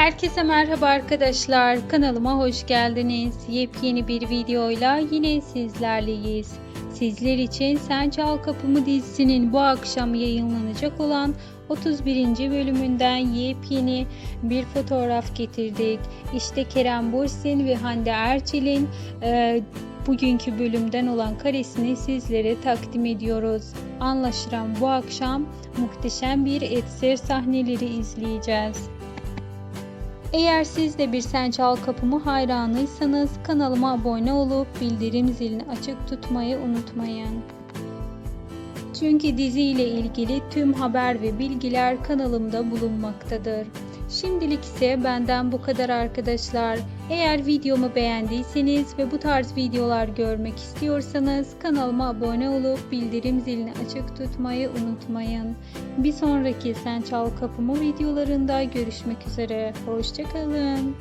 Herkese merhaba arkadaşlar. Kanalıma hoş geldiniz. Yepyeni bir videoyla yine sizlerleyiz. Sizler için Sen Çal Kapımı dizisinin bu akşam yayınlanacak olan 31. bölümünden yepyeni bir fotoğraf getirdik. İşte Kerem Bursin ve Hande Erçel'in e, bugünkü bölümden olan karesini sizlere takdim ediyoruz. Anlaşılan bu akşam muhteşem bir etser sahneleri izleyeceğiz. Eğer siz de bir Sen Çal Kapımı hayranıysanız kanalıma abone olup bildirim zilini açık tutmayı unutmayın. Çünkü dizi ile ilgili tüm haber ve bilgiler kanalımda bulunmaktadır. Şimdilik ise benden bu kadar arkadaşlar. Eğer videomu beğendiyseniz ve bu tarz videolar görmek istiyorsanız kanalıma abone olup bildirim zilini açık tutmayı unutmayın. Bir sonraki Sen Çal Kapımı videolarında görüşmek üzere. Hoşçakalın.